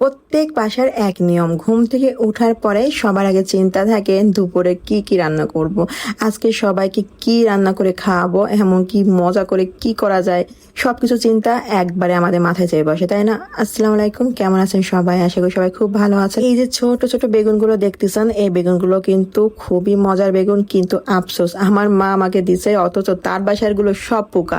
প্রত্যেক বাসার এক নিয়ম, ঘুম থেকে ওঠার পরে সবার আগে চিন্তা থাকে দুপুরে কি কি রান্না করব। আজকে সবাইকে কি রান্না করে খাওয়াবো এমনকি মজা করে কি করা যায় সবকিছু চিন্তা একবারে আমাদের মাথায় চেয়ে বসে, তাই না? আসসালামু আলাইকুম, কেমন আছেন সবাই? আশা করি সবাই খুব ভালো আছে এই যে ছোট ছোট বেগুনগুলো দেখতেছেন, এই বেগুনগুলো কিন্তু খুবই মজার বেগুন, কিন্তু আফসোস, আমার মা আমাকে দিছে, অথচ তার বাসারগুলো সব পোকা।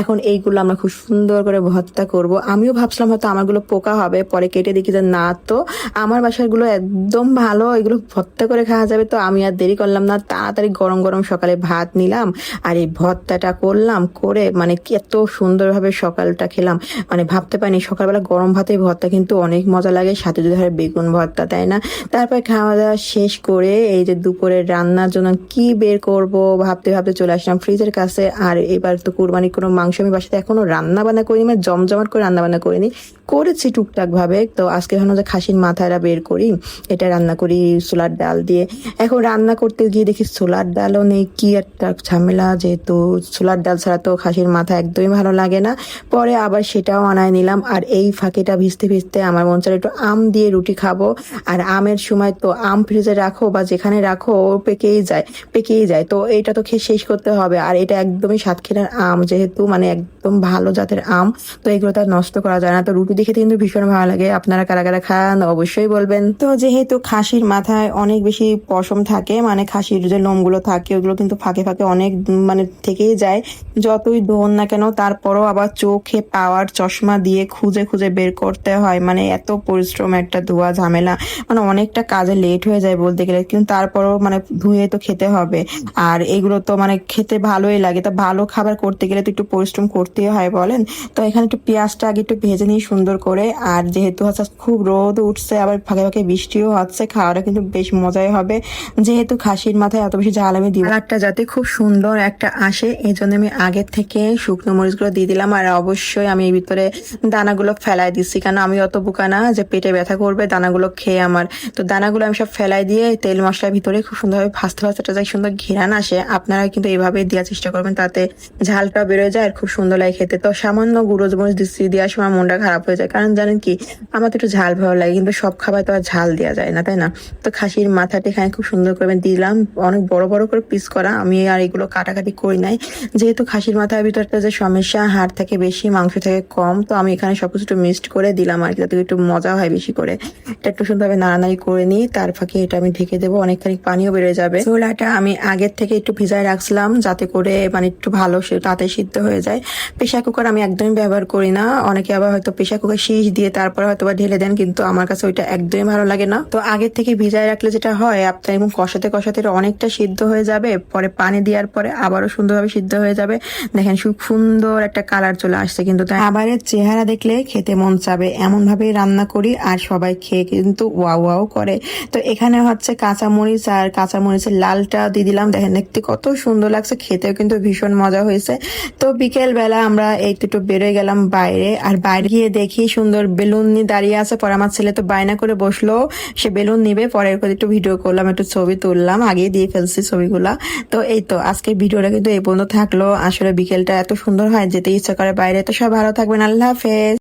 এখন এইগুলো আমরা খুব সুন্দর করে ভর্তা করব। আমিও ভাবছিলাম হয়তো আমারগুলো পোকা হবে, পরে কেটে দেখি যে না তো, আমার বাসারগুলো একদম ভালো, এগুলো ভর্তা করে খাওয়া যাবে তো, আমি আর দেরি করলাম না, তাড়াতাড়ি গরম গরম সকালে ভাত নিলাম, আর এই ভর্তাটা করলাম, করে মানে এত সুন্দরভাবে সকালটা খেলাম। মানে ভাবতে পারিনি, সকালবেলা গরম ভাতে ভর্তা কিন্তু অনেক মজা লাগে, সাথে যদি হয় বেগুন ভর্তা, তাই না? তারপর খাওয়া দাওয়া শেষ করে এই যে দুপুরে রান্নার জন্য কি বের করব ভাবতে ভাবতে চলে আসলাম ফ্রিজের কাছে। আর এবার তো কুরবানি কোনো মাংস আমি বাসাতে এখনও রান্না বান্না করিনি মানে জমজমাট করে রান্না বান্না করিনি। করেছি টুকটাক ভাবে তো আজকে ভাবলাম যে খাসির মাথাটা বের করি, এটা রান্না করি সোলার ডাল দিয়ে। এখন রান্না করতে গিয়ে দেখি সোলার ডালও নেই, কি একটা ঝামেলা, যেহেতু সোলার ডাল ছাড়া তো খাসির মাথা একদমই ভালো লাগে না। পরে আবার সেটাও আনায় নিলাম। আর এই ফাঁকিটা ভিজতে ভিজতে আমার মন চায় একটু আম দিয়ে রুটি খাব। আর আমের সময় তো আম ফ্রিজে রাখো বা যেখানে রাখো, ও পেকেই যায় পেকেই যায়। তো এটা তো খেয়ে শেষ করতে হবে। আর এটা একদমই সাতক্ষীরার আম যেহেতু মানে একদম ভালো জাতের আম, তো এগুলো তো আর নষ্ট করা যায় না। তো রুটি দেখে কিন্তু ভীষণ ভালো লাগে। আপনারা কারা কারা খান অবশ্যই বলবেন। তো যেহেতু খাসির মাথায় অনেক বেশি পশম থাকে মানে খাসির যে লোমগুলো থাকে, ওগুলো কিন্তু ফাঁকে ফাঁকে অনেক মানে থেকেই যায়। যতই ধোন না কেন, তারপরও আবার চোখে পাওয়ার চশমা দিয়ে খুঁজে খুঁজে বের করতে হয়। মানে এত পরিশ্রম, একটা ধোয়া ঝামেলা। মানে অনেকটা কাজে লেট হয়ে যায় বলতে গেলে। কিন্তু তারপরও মানে ধুয়ে তো খেতে হবে। আর এগুলো তো মানে খেতে ভালোই লাগে। তা ভালো খাবার করতে গেলে তো একটু পরিশ্রম করতেই হয় বলেন। তো এখানে একটু পেঁয়াজটা আগে একটু ভেজে নিই সুন্দর করে। আর যেহেতু হচ্ছে খুব রোদ উঠছে, আবার ফাঁকে ফাঁকে বৃষ্টিও হচ্ছে, খাওয়াটা কিন্তু বেশ মজাই হবে। যেহেতু খাসির মাথায় এত বেশি ঝাল আমি দিই যাতে খুব সুন্দর একটা আসে এই জন্য আমি আগের থেকে শুকনো মরিচগুলো দিয়ে দিলাম আর অবশ্যই আমি এই ভিতরে দানাগুলো ফেলাই দিচ্ছি কেন আমি অত বোকা না যে পেটে ব্যথা করবে, দানাগুলো খেয়ে আমার। তো দানাগুলো আমি সব ফেলাই দিয়ে তেল মশলার ভিতরে খুব সুন্দরভাবে ফাস্তে ফাস্তে যাই, সুন্দর ঘেরান আসে। আপনারা কিন্তু এইভাবে দেওয়ার চেষ্টা করবেন, তাতে ঝালটা বেরোয় যায় আর খুব সুন্দর লাগে খেতে। তো সামান্য গুঁড়ো মরিচ দিচ্ছি দেওয়ার সময় মনটা খারাপ হয়ে যায়। কারণ জানেন কি, আমার তো একটু ঝাল ভালো লাগে, কিন্তু সব খাবার তো আর ঝাল দেওয়া যায় না, তাই না? তো খাসির মাথাটা এখানে খুব সুন্দর করে দিলাম, অনেক বড় বড় করে পিস করা। আমি আর এগুলো কাটাকাটি করি নাই। যেহেতু খাসির মাথার ভিতরটা যে সমস্যা হাড় থাকে বেশি, মাংস থাকে কম, তো আমি এখানে সবকিছু একটু মিক্সড করে দিলাম আর কি যাতে একটু মজা হয় বেশি করে। এটা একটু সুন্দরভাবে নাড়ানাড়ি করে নিই, তার ফাঁকে এটা আমি ঢেকে দেবো, অনেকখানি পানিও বেড়ে যাবে। ছোলাটা আমি আগের থেকে একটু ভিজায় রাখছিলাম, যাতে করে মানে একটু ভালো তাতে সিদ্ধ হয়ে যায়। প্রেশার কুকার আমি একদমই ব্যবহার করি না, অনেকে আবার হয়তো প্রেশার কুকার শীষ দিয়ে তারপরে হয়তো বা ঢেলে দেন, কিন্তু আমার কাছে ওইটা একদমই ভালো লাগে না। তো আগের থেকে ভিজায় রাখলে যেটা হয় আপনার এবং কষাতে কষাতে অনেকটা সিদ্ধ হয়ে যাবে, পরে পানি দেওয়ার পরে আবারও সুন্দরভাবে সিদ্ধ হয়ে যাবে। দেখেন খুব সুন্দর একটা কালার চলে আসছে, কিন্তু খাবারের চেহারা দেখলে খেতে মন চাবে। এমন ভাবে রান্না করি আর সবাই খেয়ে কিন্তু ওয়াও ওয়াও করে। তো এখানে হচ্ছে কাঁচামরিচ আর কাঁচামরিচের লালটা দিয়ে দিলাম। দেখেন দেখতে কত সুন্দর লাগছে, খেতেও কিন্তু ভীষণ মজা হয়েছে। তো বিকেল বেলা আমরা এই একটু বেরোয় গেলাম বাইরে আর বাইরে গিয়ে দেখি সুন্দর বেলুন নিয়ে দাঁড়িয়ে আছে। পরে আমার ছেলে তো বায়না করে বসল, সে বেলুন নিবে, পরে একটু ভিডিও করলাম, একটু ছবি তুললাম, আগেই দিয়ে ফেলছি ছবিগুলা। তো এই তো, আজকের ভিডিওটা কিন্তু এই পর্যন্ত থাকল। আসলে বিকেলটা এত সুন্দর হয় যেতে ইচ্ছা করে বাইরে। তো সব ভালো থাকবেন। আল্লাহ হাফেজ।